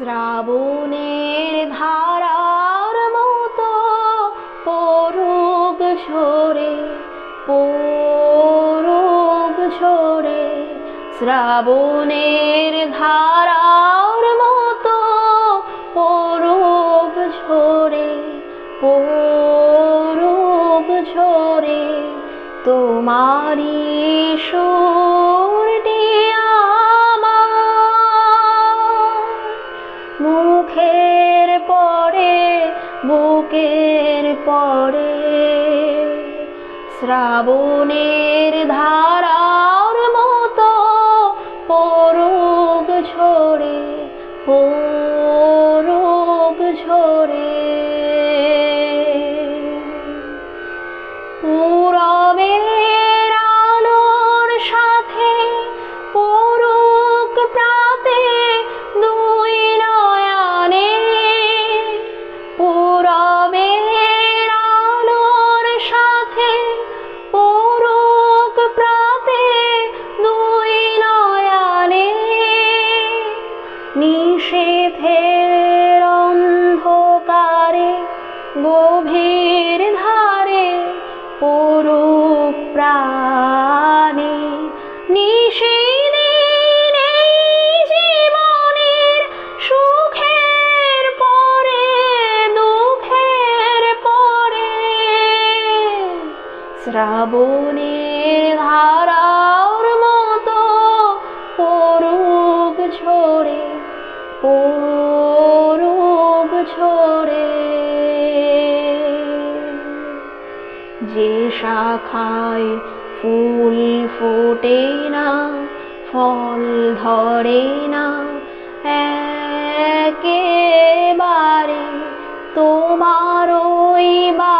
শ্রাবণের ধারার মতো পরুক ঝরে পরুক ঝরে শ্রাবণের ধারার মতো পরুক ঝরে পরুক ঝরে তোমারি সুরটি বুকের পরে শ্রাবণের ধারার শ্রাবণের ধারার মতো পরুক ঝরে পরুক ঝরে। যে শাখায় ফুল ফোটে না, ফল ধরে না, একেবারে তোমার ওই বাদল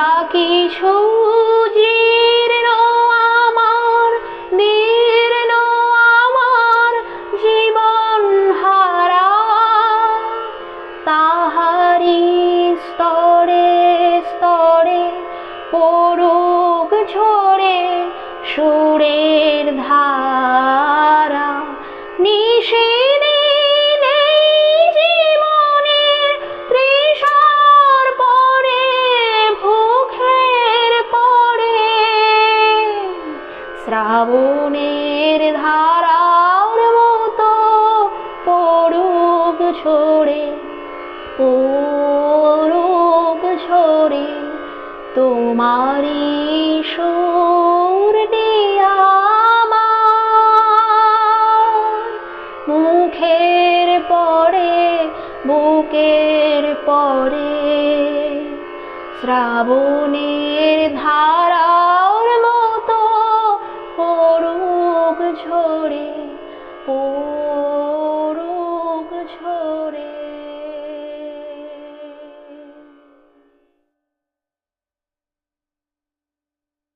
যা কিছু শ্রাবণের ধারার মতো পড়ুক ঝরে পড়ুক ঝরে তোমারি সুরটি আমার। মুখের পরে, বুকের পরে শ্রাবণের ধারা ঝরে